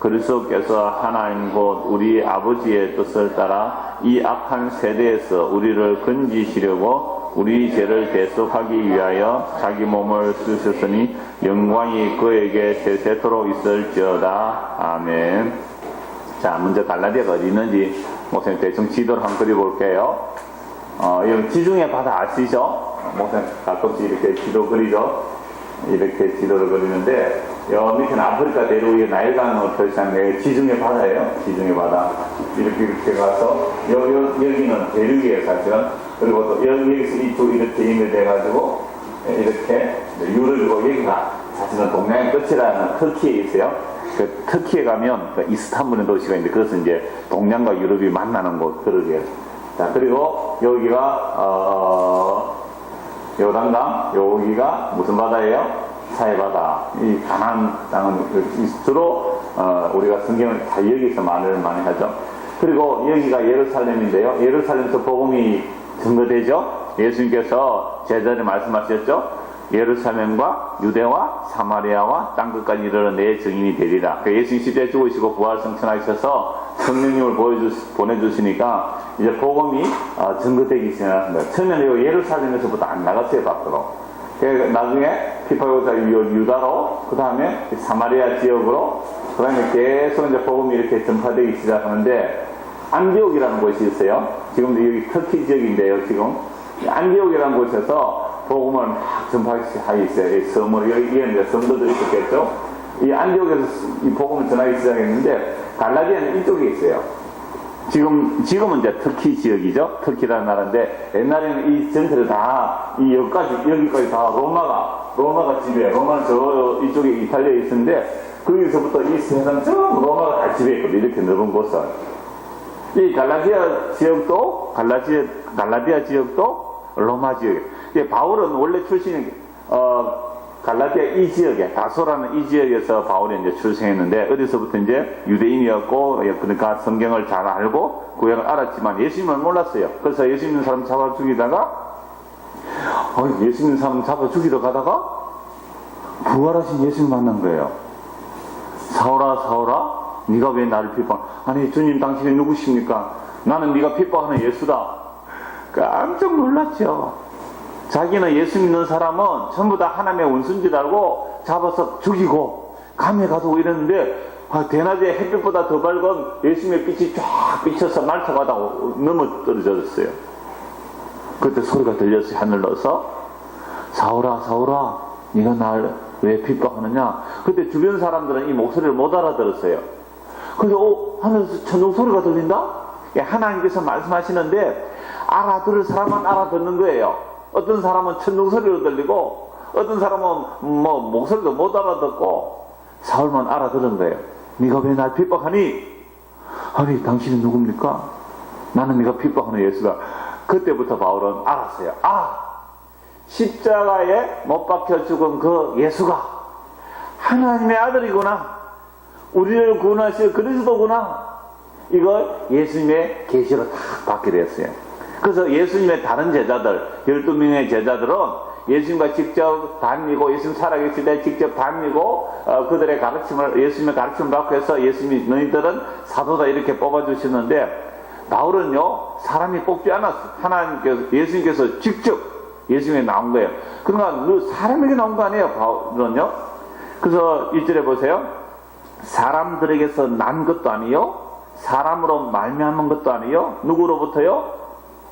그리스도께서 하나님 곧 우리 아버지의 뜻을 따라 이 악한 세대에서 우리를 건지시려고 우리 죄를 대속하기 위하여 자기 몸을 쓰셨으니 영광이 그에게 세세토록 있을지어다. 아멘. 자, 먼저 갈라디아가 어디 있는지 목사님 대충 지도를 한번 그려볼게요. 어, 여러분 지중해 바다 아시죠? 목사님 가끔씩 이렇게 지도 그리죠? 이렇게 지도를 그리는데 여 밑에는 아프리카 대륙의 나일강을 표시한 게 지중해 바다예요. 지중해 바다. 이렇게 이렇게 가서 여, 여, 여기는 대륙이에요 사실은. 그리고 또 여, 여기서 이쪽 이렇게 연결돼 가지고 이렇게 유럽이고 여기가 사실은 동양의 끝이라는 터키에 있어요. 그 터키에 가면 그 이스탄불의 도시가 있는데 그것은 이제 동양과 유럽이 만나는 곳 그러게요. 자 그리고 여기가 어, 요단강 여기가 무슨 바다예요? 사해바다. 이 가나안 땅은 주로 어, 우리가 성경을 다 여기서 말을 많이 하죠. 그리고 여기가 예루살렘인데요. 예루살렘에서 복음이 증거되죠. 예수님께서 제자들이 말씀하셨죠. 예루살렘과 유대와 사마리아와 땅 끝까지 이르러 내 증인이 되리라. 그 예수님 시대에 죽으시고 부활 성천하셔서 성령님을 보여주, 보내주시니까 이제 복음이 어, 증거되기 거예요. 처음에는 요 예루살렘에서부터 안 나갔어요, 밖으로. 그래서 나중에 피파요사 유다로, 그 다음에 사마리아 지역으로, 그 다음에 계속 이제 복음이 이렇게 전파되기 시작하는데, 안디옥이라는 곳이 있어요. 지금도 여기 터키 지역인데요, 지금. 안디옥이라는 곳에서 복음을 막 있어요. 이 섬을, 여기에 이제 섬들도 있었겠죠. 이 안디옥에서 이 복음을 전하기 시작했는데, 갈라디아는 이쪽에 있어요. 지금, 지금은 이제 터키 지역이죠. 터키라는 나라인데, 옛날에는 이 전체를 다, 이 여기까지, 여기까지 다 로마가, 로마가 지배해. 로마는 저, 이쪽에 이탈리아에 있었는데, 거기서부터 이 세상 전부 로마가 다 지배했거든요. 이렇게 넓은 곳은. 이 갈라디아 지역도, 갈라디아, 갈라디아 지역도 로마 지역이에요. 이 바울은 원래 출신이, 어, 갈라디아 이 지역에 다소라는 이 지역에서 바울이 이제 출생했는데 어디서부터 이제 유대인이었고 그러니까 성경을 잘 알고 구약을 알았지만 예수님을 몰랐어요. 그래서 예수 믿는 사람 잡아 죽이다가 어, 예수 믿는 사람 잡아 죽이러 가다가 부활하신 예수님 만난 거예요. 사오라 사오라 네가 왜 나를 핍박? 아니 주님 당신이 누구십니까? 나는 네가 핍박하는 예수다. 깜짝 놀랐죠. 자기는 예수 믿는 사람은 전부 다 하나님의 알고 잡아서 죽이고 감에 가두고 이랬는데 아, 대낮에 햇빛보다 더 밝은 예수님의 빛이 쫙 비쳐서 말타가다 넘어 떨어졌어요. 그때 소리가 들렸어요. 하늘로서 사오라 사오라 네가 날 왜 핍박하느냐 그때 주변 사람들은 이 목소리를 못 알아들었어요. 그래서 어, 하늘에서 천둥 소리가 들린다? 예, 하나님께서 말씀하시는데 알아들을 사람은 알아듣는 거예요. 어떤 사람은 천둥 소리로 들리고 어떤 사람은 뭐 목소리도 못 알아듣고 사울만 알아들은 거예요. 네가 왜 날 핍박하니? 아니 당신이 누굽니까? 나는 네가 핍박하는 예수다. 그때부터 바울은 알았어요. 아 십자가에 못 박혀 죽은 그 예수가 하나님의 아들이구나. 우리를 구원하실 그리스도구나. 이걸 예수님의 계시로 딱 받게 됐어요. 그래서 예수님의 다른 제자들, 12명의 제자들은 예수님과 직접 다니고, 예수님 살아계실 때 직접 다니고, 어, 그들의 가르침을, 예수님의 가르침을 받고 해서 예수님이 너희들은 사도다 이렇게 뽑아주시는데, 바울은요, 사람이 뽑지 않았어. 하나님께서, 예수님께서 직접 예수님에 나온 거예요. 그러니까 사람에게 나온 거 아니에요, 바울은요. 그래서 1절에 보세요. 사람들에게서 난 것도 아니요. 사람으로 말미암은 것도 아니요. 누구로부터요?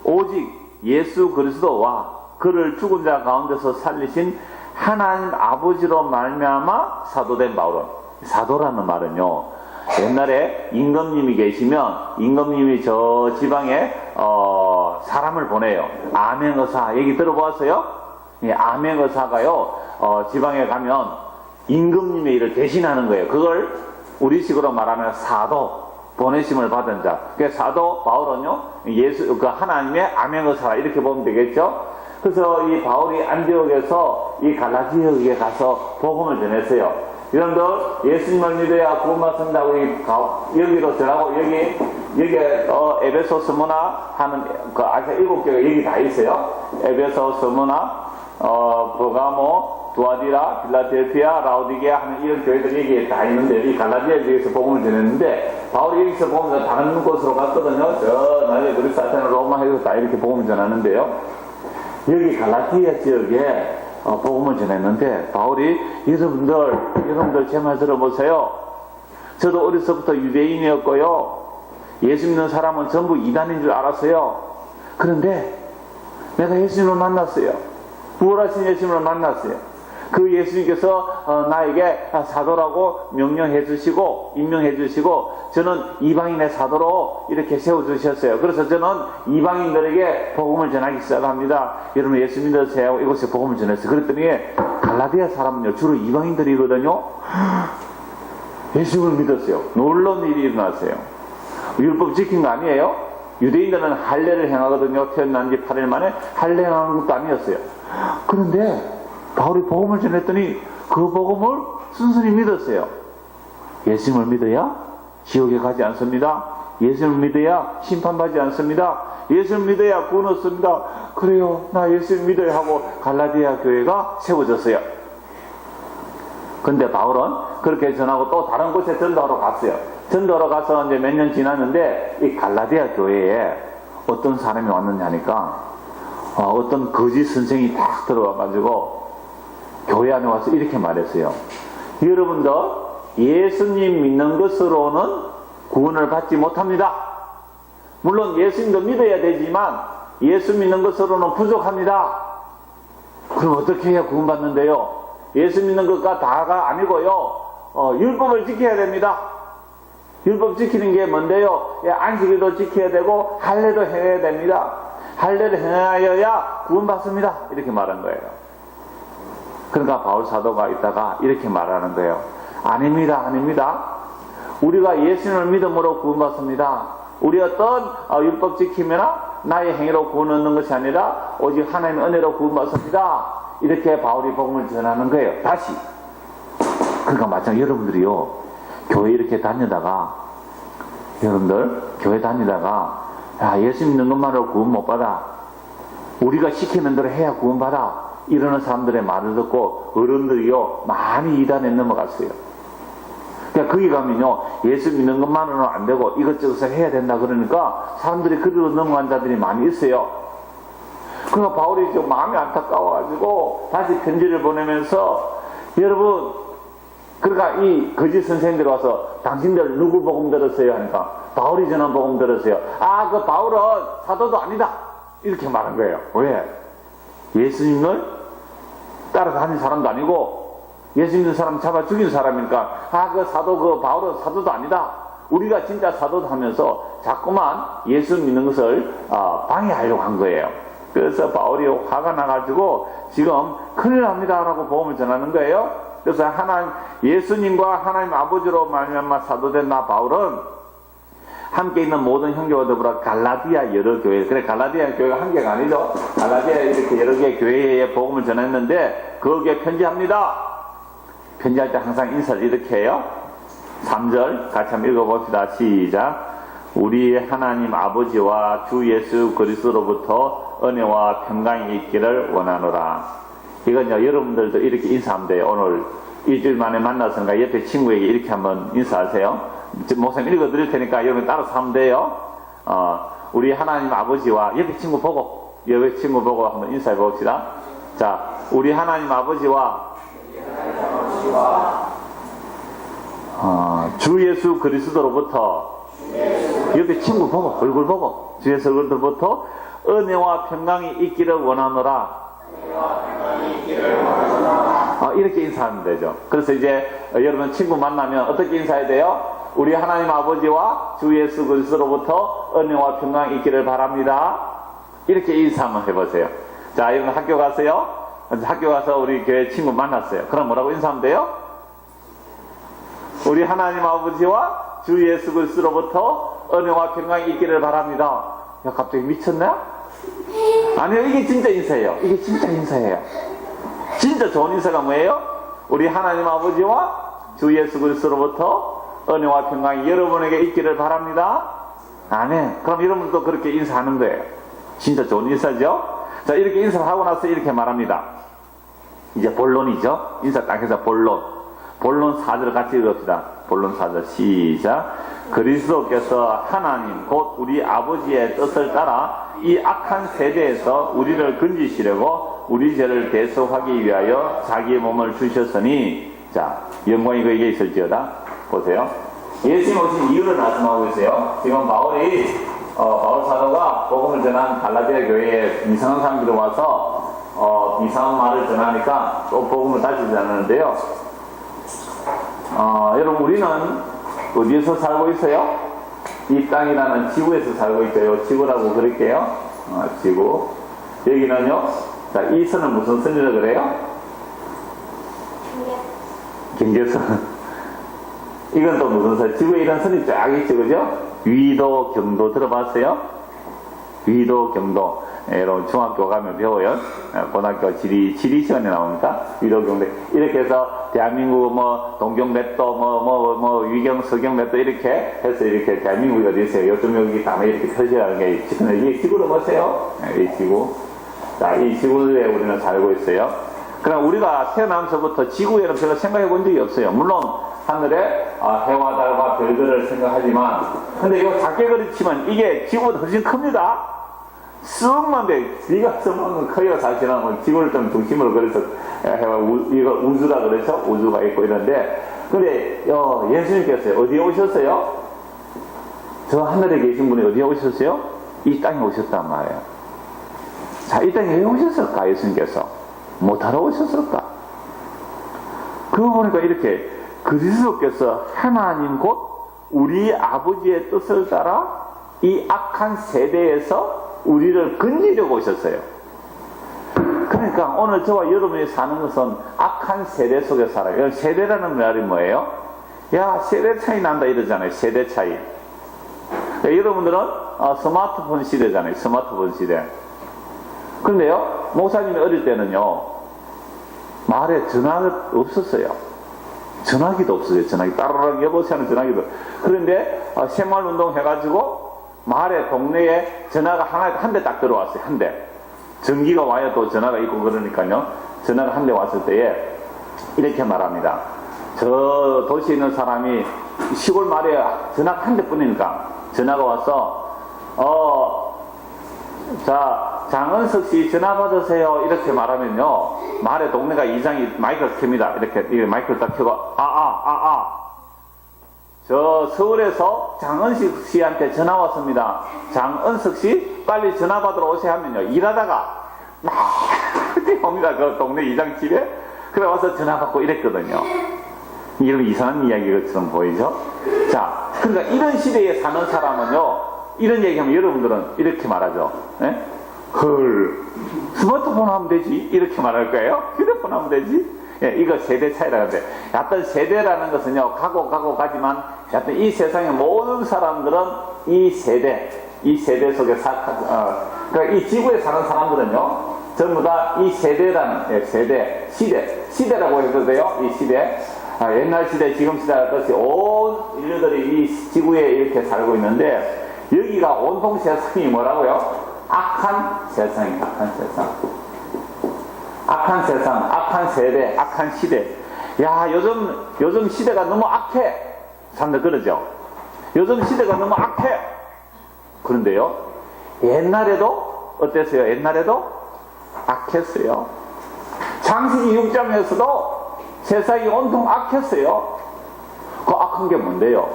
오직 예수 그리스도와 그를 죽은 자 가운데서 살리신 하나님 아버지로 말미암아 사도된 바울은 사도라는 말은요 옛날에 임금님이 계시면 임금님이 저 지방에 어, 사람을 보내요. 암행의사 얘기 들어보았어요? 예, 암행의사가요 어, 지방에 가면 임금님의 일을 대신하는 거예요. 그걸 우리식으로 말하면 사도 보내심을 받은 자. 그 사도 바울은요, 예수, 그 하나님의 암행의사 이렇게 보면 되겠죠? 그래서 이 바울이 안디옥에서 이 갈라디아에 가서 복음을 전했어요. 여러분들 예수님을 믿어야 구원받는다고 이 가- 여기로 들어가고 여기 여기 어, 에베소 스무나 하는 그 아시아 일곱 개가 여기 다 있어요. 에베소 스무나 어, 버가모, 두아디라, 필라델피아, 라우디게아 하는 이런 교회들이 다 있는데 이 갈라디아 지역에서 복음을 전했는데 바울이 여기서 보면 다른 곳으로 갔거든요. 저 나중에 그리스 아테나 로마 해서 다 이렇게 복음을 전하는데요. 여기 갈라디아 지역에 어, 복음을 전했는데 바울이 여러분들 여러분들 제 말 들어보세요. 저도 어려서부터 유대인이었고요. 예수 믿는 사람은 전부 이단인 줄 알았어요. 그런데 내가 예수님을 만났어요. 부활하신 예수님을 만났어요. 그 예수님께서 어, 나에게 사도라고 명령해 주시고 임명해 주시고 저는 이방인의 사도로 이렇게 세워 주셨어요. 그래서 저는 이방인들에게 복음을 전하기 시작합니다. 여러분 예수 믿으세요. 이곳에 복음을 전했어요. 그랬더니 갈라디아 사람은요 주로 이방인들이거든요. 예수님을 믿었어요. 놀라운 일이 일어났어요. 율법 지킨 거 아니에요? 유대인들은 할례를 행하거든요. 태어난 지 8일 만에 할례 행하는 것도 아니었어요. 그런데 바울이 복음을 전했더니 그 복음을 순순히 믿었어요. 예수님을 믿어야 지옥에 가지 않습니다. 예수님을 믿어야 심판받지 않습니다. 예수님을 믿어야 구원 얻습니다. 그래요. 나 예수님 믿어야 하고 갈라디아 교회가 세워졌어요. 근데 바울은 그렇게 전하고 또 다른 곳에 전도하러 갔어요. 전도하러 가서 이제 몇 년 지났는데 이 갈라디아 교회에 어떤 사람이 왔느냐 하니까 어, 떤 거짓 선생이 딱 들어와가지고 교회 안에 와서 이렇게 말했어요. 여러분들 예수님 믿는 것으로는 구원을 받지 못합니다. 물론 예수님도 믿어야 되지만 예수 믿는 것으로는 부족합니다. 그럼 어떻게 해야 구원받는데요? 예수 믿는 것과 다가 아니고요. 어, 율법을 지켜야 됩니다. 율법 지키는 게 뭔데요? 예, 안식일도 지켜야 되고 할례도 해야 됩니다. 할례를 행하여야 구원받습니다. 이렇게 말한 거예요. 그러니까 바울 사도가 있다가 이렇게 말하는 거예요. 아닙니다, 아닙니다. 우리가 예수님을 믿음으로 구원받습니다. 우리 어떤 어, 율법 지키거나 나의 행위로 구원 얻는 것이 아니라 오직 하나님의 은혜로 구원받습니다. 이렇게 바울이 복음을 전하는 거예요. 다시. 그러니까 마찬가지 여러분들이요. 교회 이렇게 다니다가 여러분들 교회 다니다가 야, 예수 믿는 것만으로 구원 못 받아. 우리가 시키는 대로 해야 구원 받아. 이러는 사람들의 말을 듣고 어른들이요 많이 이단에 넘어갔어요. 그러니까 거기 가면요 예수 믿는 것만으로는 안 되고 이것저것 해야 된다 그러니까 사람들이 그리로 넘어간 자들이 많이 있어요. 그러니까 바울이 좀 마음이 안타까워가지고 다시 편지를 보내면서 여러분 그러니까 이 거짓 선생님들 와서 당신들 누구 복음 들었어요 하니까 바울이 전한 복음 들었어요. 아 그 바울은 사도도 아니다 이렇게 말한 거예요. 왜? 예수님을 따라다니는 사람도 아니고 예수 믿는 사람 잡아 죽인 사람이니까 아 그 사도 그 바울은 사도도 아니다. 우리가 진짜 사도도 하면서 자꾸만 예수 믿는 것을 어, 방해하려고 한 거예요. 그래서 바울이 화가 나가지고 지금 큰일 납니다라고 보험을 전하는 거예요. 그래서 하나님 예수님과 하나님 아버지로 말미암아 사도된 나 바울은 함께 있는 모든 형제와 더불어 갈라디아 여러 교회 그래 갈라디아 교회가 한 개가 아니죠. 갈라디아 이렇게 여러 개의 교회에 복음을 전했는데 거기에 편지합니다. 편지할 때 항상 인사를 이렇게 해요. 3절 같이 한번 읽어봅시다. 시작. 우리 하나님 아버지와 주 예수 그리스도로부터 은혜와 평강이 있기를 원하노라. 이건요, 여러분들도 이렇게 인사하면 돼요. 오늘 일주일 만에 만났으니까 옆에 친구에게 이렇게 한번 인사하세요. 목사님 읽어드릴 테니까 여러분 따라서 하면 돼요. 어, 우리 하나님 아버지와 옆에 친구 보고, 옆에 친구 보고 한번 인사해 봅시다. 자, 우리 하나님 아버지와 어, 주 예수 그리스도로부터 옆에 친구 보고 얼굴 보고 주 예수 그리스도로부터 은혜와 평강이 있기를 원하노라. 어, 이렇게 인사하면 되죠. 그래서 이제 어, 여러분 친구 만나면 어떻게 인사해야 돼요? 우리 하나님 아버지와 주 예수 그리스도로부터 은혜와 평강이 있기를 바랍니다. 이렇게 인사 한번 해보세요. 자, 여러분 학교 가세요. 학교 가서 우리 교회 친구 만났어요. 그럼 뭐라고 인사하면 돼요? 우리 하나님 아버지와 주 예수 그리스도로부터 은혜와 평강이 있기를 바랍니다. 야 갑자기 미쳤나? 아니요 이게 진짜 인사예요. 이게 진짜 인사예요. 진짜 좋은 인사가 뭐예요? 우리 하나님 아버지와 주 예수 그리스도로부터 은혜와 평강이 여러분에게 있기를 바랍니다. 아멘. 그럼 여러분도 그렇게 인사하는 거예요. 진짜 좋은 인사죠? 자, 이렇게 인사를 하고 나서 이렇게 말합니다. 이제 본론이죠? 인사 딱 해서 본론. 본론 4절 같이 읽읍시다. 본론 4절 시작. 그리스도께서 하나님 곧 우리 아버지의 뜻을 따라 이 악한 세대에서 우리를 건지시려고 우리 죄를 대속하기 위하여 자기의 몸을 주셨으니 자 영광이 그에게 있을지어다. 보세요. 예수님 오신 이유를 말씀하고 계세요. 지금 바울이 어, 바울 사도가 복음을 전한 갈라디아 교회에 이상한 사람들이 와서 어, 이상한 말을 전하니까 또 복음을 다시 전하는데요 어, 여러분 우리는 어디에서 살고 있어요? 이 땅이라는 지구에서 살고 있어요. 지구라고 그럴게요. 어, 지구. 여기는요. 자, 이 선은 무슨 선이라 그래요? 경계선. 이건 또 무슨 선? 지구에 이런 선이 쫙 있죠, 그죠? 위도, 경도 들어봤어요? 위도, 경도. 예, 여러분 중학교 가면 배워요. 예, 고등학교 지리, 지리 시간에 나오니까 위도, 경도. 이렇게 해서 대한민국 뭐 동경 맷도 뭐, 뭐, 뭐 위경, 서경 맷도 이렇게 해서 이렇게 대한민국이 어디 있어요? 요즘 여기 다음에 이렇게 표시하는 게 지금 이 지구를 보세요. 예, 이 지구. 자, 이 지구에 우리는 살고 있어요. 그럼 우리가 태어나면서부터 지구에는 별로 생각해 본 적이 없어요. 물론 하늘에 아, 해와 달과 별들을 생각하지만 근데 이거 작게 그렇지만 이게 지구보다 훨씬 큽니다. 수억만데 네가 수만큼 커요 사실은 뭐 지구를 좀 중심으로 그래서 우, 이거 우주라 그래서 우주가 있고 이런데 근데 어, 예수님께서 어디에 오셨어요? 저 하늘에 계신 분이 어디에 오셨어요? 이 땅에 오셨단 말이에요. 자, 이 땅에 왜 오셨을까, 예수님께서? 못하러 오셨을까? 그거 보니까 이렇게 그리스도께서 하나님 곧 우리 아버지의 뜻을 따라 이 악한 세대에서 우리를 건지려고 오셨어요. 그러니까 오늘 저와 여러분이 사는 것은 악한 세대 속에 살아요. 세대라는 말이 뭐예요? 야, 세대 차이 난다 이러잖아요. 세대 차이. 그러니까 여러분들은 어, 스마트폰 시대잖아요. 스마트폰 시대. 근데요, 목사님이 어릴 때는요, 말에 전화가 없었어요. 전화기도 없어요. 전화기. 따르릉 여보세요 하는 전화기도. 그런데 어, 새마을 운동 해가지고 말에 동네에 전화가 하나, 한 대 딱 들어왔어요. 한 대. 전기가 와야 또 전화가 있고 그러니까요. 전화가 한 대 왔을 때에 이렇게 말합니다. 저 도시에 있는 사람이 시골 말에 전화가 한 대뿐이니까 전화가 와서 어, 자, 장은석 씨 전화 받으세요. 이렇게 말하면요. 말에 동네가 이장이 마이크를 켭니다. 이렇게 마이크를 딱 켜고, 아, 아, 아, 아. 저 서울에서 장은식 씨한테 전화 왔습니다. 장은석 씨, 빨리 전화 받으러 오세요 하면요. 일하다가 막 옵니다. 그 동네 이장 집에. 그래 와서 전화 받고 이랬거든요. 이런 이상한 이야기처럼 보이죠? 자, 그러니까 이런 시대에 사는 사람은요, 이런 얘기하면 여러분들은 이렇게 말하죠. 예? 헐, 스마트폰 하면 되지? 이렇게 말할 거예요? 휴대폰 하면 되지? 예, 이거 세대 차이라 하는데, 어떤 세대라는 것은요, 가고 가고 가지만, 여튼 이 세상의 모든 사람들은 이 세대, 이 세대 속에 사, 어, 그러니까 이 지구에 사는 사람들은요, 전부 다 이 세대라는, 예, 세대, 시대, 시대라고 해도 돼요, 이 시대. 아, 옛날 시대, 지금 시대 같이 온 인류들이 이 지구에 이렇게 살고 있는데, 여기가 온통 세상이 뭐라고요? 악한 세상이 악한 세상. 악한 세상, 악한 세대, 악한 시대. 야, 요즘, 요즘 시대가 너무 악해. 사람들 그러죠? 요즘 시대가 너무 악해. 그런데요, 옛날에도, 어땠어요? 옛날에도 악했어요. 장세기 6장에서도 세상이 온통 악했어요. 그 악한 게 뭔데요?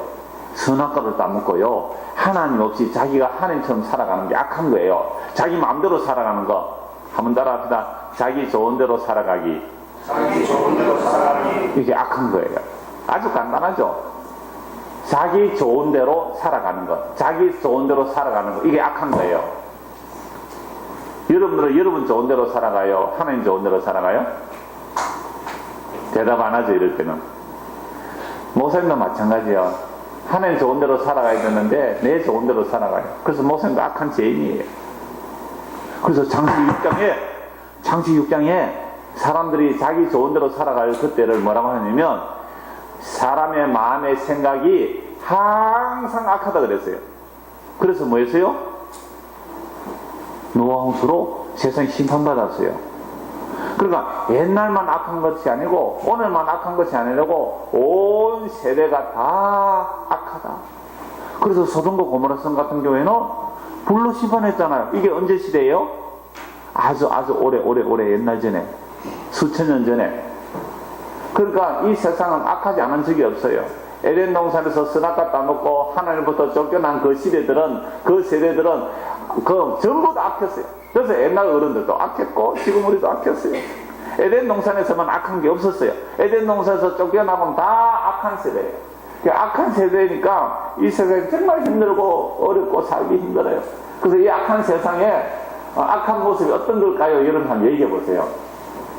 선악과를 따먹고요. 하나님 없이 자기가 하나님처럼 살아가는 게 악한 거예요. 자기 마음대로 살아가는 거. 한번 따라 합시다. 자기 좋은 대로 살아가기. 자기 좋은 대로 살아가기 이게 악한 거예요. 아주 간단하죠. 자기 좋은 대로 살아가는 것. 자기 좋은 대로 살아가는 것. 이게 악한 거예요. 여러분들은 여러분 좋은 대로 살아가요? 하나님 좋은 대로 살아가요? 대답 안 하죠, 이럴 때는. 목사님도 마찬가지요. 하나님 좋은 대로 살아가야 되는데 내 좋은 대로 살아가요. 그래서 목사님도 악한 죄인이에요. 그래서 장시 6장에 장시 6장에 사람들이 자기 좋은 대로 살아갈 그때를 뭐라고 하냐면 사람의 마음의 생각이 항상 악하다 그랬어요. 그래서 뭐였어요? 노아홍수로 세상이 심판받았어요. 그러니까 옛날만 악한 것이 아니고 오늘만 악한 것이 아니라고 온 세대가 다 악하다. 그래서 소돔과 고모라 성 같은 경우에는 불로 심판했잖아요. 이게 언제 시대예요? 아주 아주 오래 오래 오래 옛날 전에 수천 년 전에. 그러니까 이 세상은 악하지 않은 적이 없어요. 에덴 동산에서 선악과 따먹고 하나님부터 쫓겨난 그 시대들은 그 세대들은 그 전부 다 악했어요. 그래서 옛날 어른들도 악했고 지금 우리도 악했어요. 에덴 동산에서만 악한 게 없었어요. 에덴 동산에서 쫓겨나면 다 악한 세대예요. 그 악한 세대니까 이 세상이 정말 힘들고 어렵고 살기 힘들어요. 그래서 이 악한 세상에 어, 악한 모습이 어떤 걸까요? 여러분 한번 얘기해 보세요.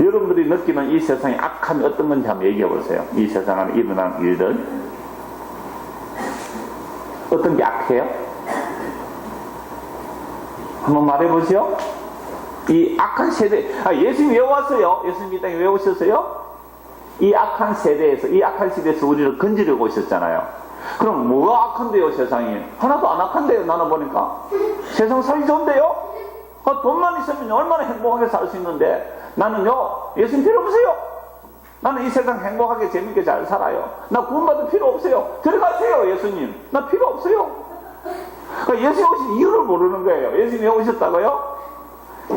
여러분들이 느끼는 이 세상의 악함이 어떤 건지 한번 얘기해 보세요. 이 세상 안에 일어난 일들. 어떤 게 악해요? 한번 말해 보시오. 이 악한 세대, 아, 예수님 왜 왔어요? 예수님 이 땅에 왜 오셨어요? 이 악한 세대에서, 이 악한 시대에서 우리를 건지려고 오셨잖아요. 그럼 뭐가 악한데요, 세상이? 하나도 안 악한데요, 나는 보니까. 세상 살기 좋은데요? 아, 돈만 있으면 얼마나 행복하게 살 수 있는데, 나는요, 예수님 필요 없어요. 나는 이 세상 행복하게 재밌게 잘 살아요. 나 구원받을 필요 없어요. 들어가세요, 예수님. 나 필요 없어요. 그러니까 예수님 오신 이유를 모르는 거예요. 예수님이 오셨다고요?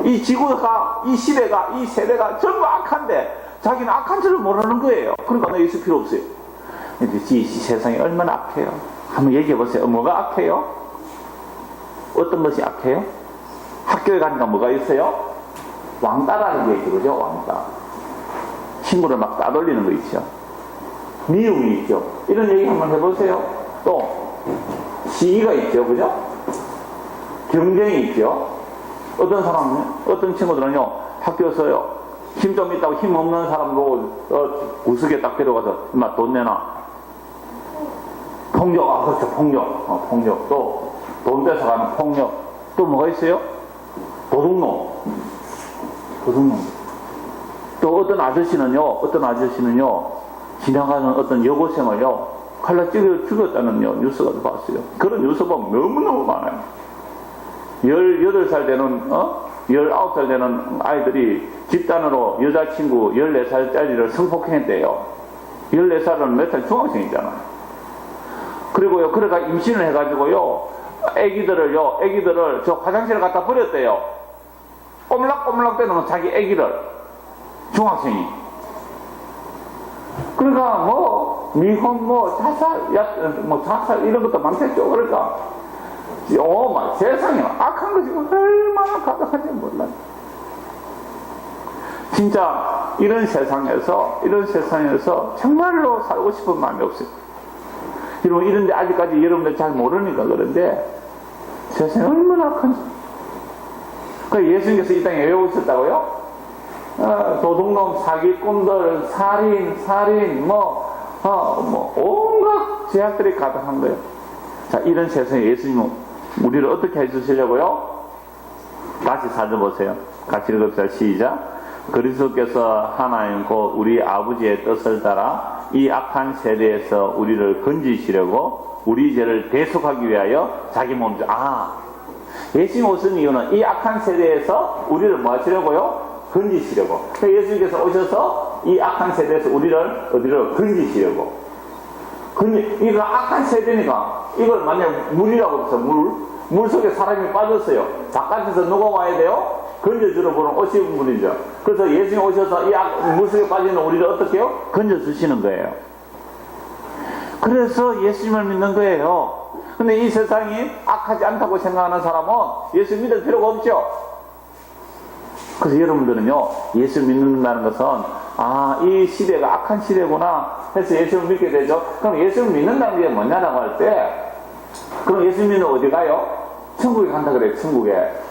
이 지구가, 이 시대가, 이 세대가 전부 악한데 자기는 악한 줄을 모르는 거예요. 그러니까 나 예수 필요 없어요. 근데 이 세상이 얼마나 악해요. 한번 얘기해 보세요. 뭐가 악해요? 어떤 것이 악해요? 학교에 가니까 뭐가 있어요? 왕따라는 게 있죠. 그죠? 왕따. 친구를 막 따돌리는 거 있죠. 미움이 있죠. 이런 얘기 한번 해보세요. 또, 시기가 있죠. 그죠? 경쟁이 있죠. 어떤 사람은, 어떤 친구들은요, 학교에서요, 힘 좀 있다고 힘 없는 사람 보고, 어, 우스개 딱 데려가서, 임마, 돈 내놔. 폭력, 아, 그렇죠. 폭력. 어, 폭력. 또, 돈 뺏어가는 폭력. 또 뭐가 있어요? 도둑놈. 도둑놈. 또 어떤 아저씨는요, 어떤 아저씨는요, 지나가는 어떤 여고생을요, 칼로 찌겨 죽였다는요, 뉴스가 봤어요. 그런 뉴스 보면 너무너무 많아요. 18살 되는, 어? 19살 되는 아이들이 집단으로 여자친구 14살짜리를 성폭행했대요. 14살은 몇살 중학생이잖아. 그리고요, 그래가 임신을 해가지고요, 애기들을요, 애기들을 저 화장실에 갖다 버렸대요. 꼬물락꼬물락 대는 자기 애기를. 중학생이. 그러니까 뭐 미혼 뭐 자살, 야, 뭐 자살 이런 것도 많겠죠. 그러니까 어, 막 세상에 악한 것이 얼마나 가득한지 몰라요. 진짜 이런 세상에서 이런 세상에서 정말로 살고 싶은 마음이 없어요. 여러분 이런데 아직까지 여러분들 잘 모르니까 그런데 세상이 얼마나 악한지. 그 예수님께서 이 땅에 왜 오셨다고요? 어, 도둑놈, 사기꾼들, 살인, 살인, 뭐, 어, 뭐, 온갖 죄악들이 가득한 거예요. 자, 이런 세상에 예수님은 우리를 어떻게 해주시려고요? 다시 찾아보세요. 같이 읽읍시다. 시작. 그리스도께서 하나님 곧 우리 아버지의 뜻을 따라 이 악한 세대에서 우리를 건지시려고 우리 죄를 대속하기 위하여 자기 몸, 아, 예수님 오신 이유는 이 악한 세대에서 우리를 뭐 하시려고요? 건지시려고. 예수님께서 오셔서 이 악한 세대에서 우리를 어디로 건지시려고. 건지, 이거 악한 세대니까 이걸 만약 물이라고 해서 물, 물 속에 사람이 빠졌어요. 바깥에서 누가 와야 돼요? 건져주러 보는 오신 분이죠. 그래서 예수님 오셔서 이 악, 물 속에 빠지는 우리를 어떻게 해요? 건져주시는 거예요. 그래서 예수님을 믿는 거예요. 근데 이 세상이 악하지 않다고 생각하는 사람은 예수 믿을 필요가 없죠. 그래서 여러분들은요, 예수 믿는다는 것은, 아, 이 시대가 악한 시대구나 해서 예수를 믿게 되죠. 그럼 예수를 믿는다는 게 뭐냐라고 할 때, 그럼 예수 믿는 어디 가요? 천국에 간다 그래요, 천국에.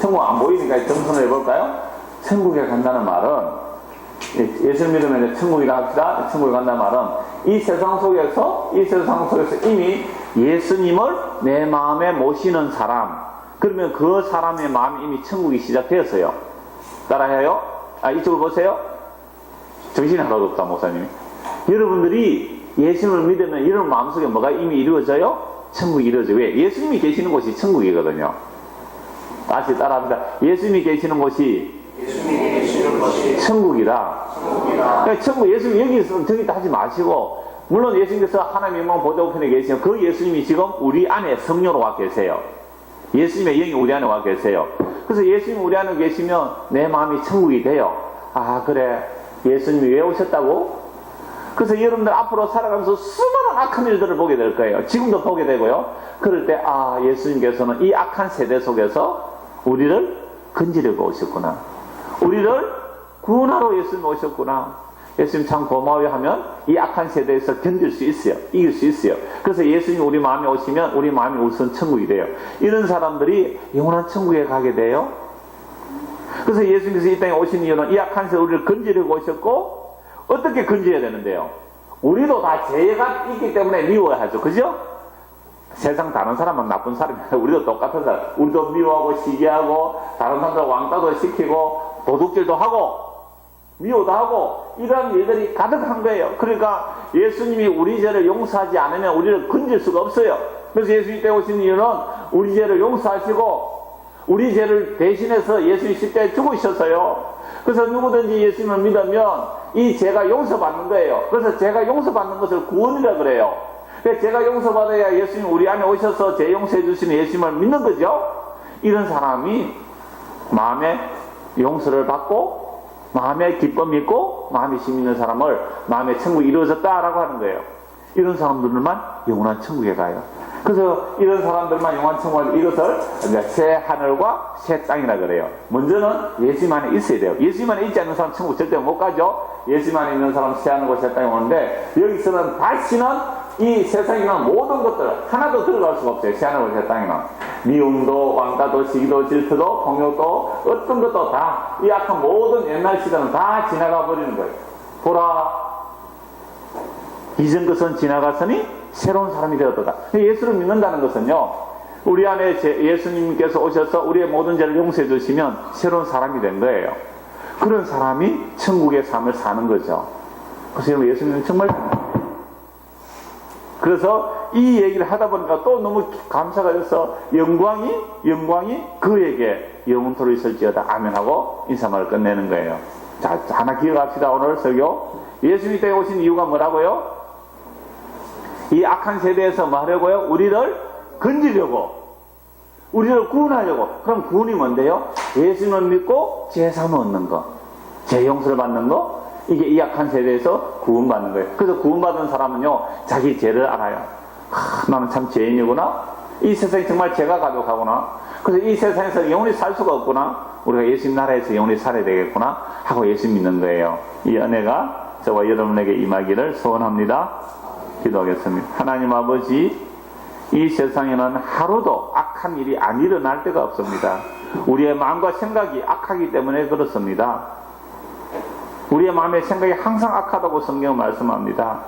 천국 안 보이니까 점선을 해볼까요? 천국에 간다는 말은, 예수를 믿으면 천국이라 합시다. 천국에 간다는 말은 이 세상 속에서 이 세상 속에서 이미 예수님을 내 마음에 모시는 사람 그러면 그 사람의 마음이 이미 천국이 시작되었어요. 따라해요? 아 이쪽을 보세요. 정신이 하나도 없다 목사님이. 여러분들이 예수님을 믿으면 여러분 마음속에 뭐가 이미 이루어져요? 천국이 이루어져요. 왜? 예수님이 계시는 곳이 천국이거든요. 다시 따라합니다. 예수님이 계시는 곳이 예수님이 계시는 것이 천국이라. 천국이다. 그러니까 천국 예수님 여기 있으면 저기 다 하지 마시고 물론 예수님께서 하나님의 영광 보좌 우편에 계시면 그 예수님이 지금 우리 안에 성령으로 와 계세요. 예수님의 영이 우리 안에 와 계세요. 그래서 예수님 우리 안에 계시면 내 마음이 천국이 돼요. 아 그래 예수님이 왜 오셨다고? 그래서 여러분들 앞으로 살아가면서 수많은 악한 일들을 보게 될 거예요. 지금도 보게 되고요. 그럴 때, 아, 예수님께서는 이 악한 세대 속에서 우리를 건지려고 오셨구나. 우리를 구원하러 예수님 오셨구나. 예수님 참 고마워요 하면 이 악한 세대에서 견딜 수 있어요. 이길 수 있어요. 그래서 예수님 우리 마음에 오시면 우리 마음이 우선 천국이 돼요. 이런 사람들이 영원한 천국에 가게 돼요. 그래서 예수님께서 이 땅에 오신 이유는 이 악한 세대 우리를 건지려고 오셨고 어떻게 건져야 되는데요? 우리도 다 죄가 있기 때문에 미워야 하죠. 그죠? 세상 다른 사람은 나쁜 사람이야. 우리도 똑같은 사람. 우리도 미워하고 시기하고 다른 사람들 왕따도 시키고 도둑질도 하고 미워도 하고 이러한 일들이 가득한 거예요. 그러니까 예수님이 우리 죄를 용서하지 않으면 우리를 건질 수가 없어요. 그래서 예수님 때 오신 이유는 우리 죄를 용서하시고 우리 죄를 대신해서 예수님 십자에 죽으셨어요. 그래서 누구든지 예수님을 믿으면 이 죄가 용서받는 거예요. 그래서 죄가 용서받는 것을 구원이라 그래요. 그래서 죄가 용서받아야 예수님 우리 안에 오셔서 죄 용서해 주시는 예수님을 믿는 거죠. 이런 사람이 마음에 용서를 받고 마음에 기쁨이 있고 마음에 힘 있는 사람을 마음의 천국이 이루어졌다라고 하는 거예요. 이런 사람들만 영원한 천국에 가요. 그래서 이런 사람들만 영원한 천국을 이것을 이제 새 하늘과 새 땅이라 그래요. 먼저는 예수님 안에 있어야 돼요. 예수님 안에 있지 않는 사람 천국 절대 못 가죠. 예수님 안에 있는 사람 새 하늘과 새 땅에 오는데 여기서는 다시는 이 있는 모든 것들 하나도 들어갈 수가 없어요. 새 하늘과 새 땅에는. 미움도 왕따도 시기도 질투도 폭력도 어떤 것도 다 이 악한 모든 옛날 시대는 다 지나가 버리는 거예요. 보라 이전 것은 지나갔으니 새로운 사람이 되었다. 예수를 믿는다는 것은요, 우리 안에 제- 예수님께서 오셔서 우리의 모든 죄를 용서해 주시면 새로운 사람이 된 거예요. 그런 사람이 천국의 삶을 사는 거죠. 그래서 예수님은 정말 그래서 이 얘기를 하다 보니까 또 너무 감사가 돼서 영광이 영광이 그에게 영원토록 있을지어다 아멘하고 인사말을 끝내는 거예요. 자 하나 기억합시다 오늘 설교 예수님 때 오신 이유가 뭐라고요? 이 악한 세대에서 뭐 하려고요? 우리를 건지려고 우리를 구원하려고 그럼 구원이 뭔데요? 예수님을 믿고 제사을 얻는 거 재용서를 받는 거 이게 이 약한 세대에서 구원받는 거예요. 그래서 구원받은 사람은요 자기 죄를 알아요. 하, 나는 참 죄인이구나. 이 세상이 정말 죄가 가득하구나. 그래서 이 세상에서 영원히 살 수가 없구나. 우리가 예수님 나라에서 영원히 살아야 되겠구나 하고 예수 믿는 거예요. 이 은혜가 저와 여러분에게 임하기를 소원합니다. 기도하겠습니다. 하나님 아버지 이 세상에는 하루도 악한 일이 안 일어날 때가 없습니다. 우리의 마음과 생각이 악하기 때문에 그렇습니다. 우리의 마음의 생각이 항상 악하다고 성경은 말씀합니다.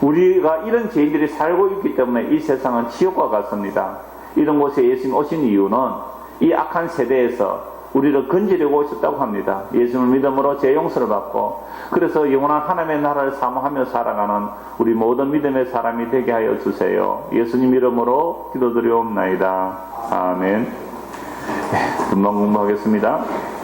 우리가 이런 죄인들이 살고 있기 때문에 이 세상은 지옥과 같습니다. 이런 곳에 예수님 오신 이유는 이 악한 세대에서 우리를 건지려고 오셨다고 합니다. 예수님을 믿음으로 죄 용서를 받고 그래서 영원한 하나님의 나라를 사모하며 살아가는 우리 모든 믿음의 사람이 되게 하여 주세요. 예수님 이름으로 기도드리옵나이다. 아멘. 네, 금방 공부하겠습니다.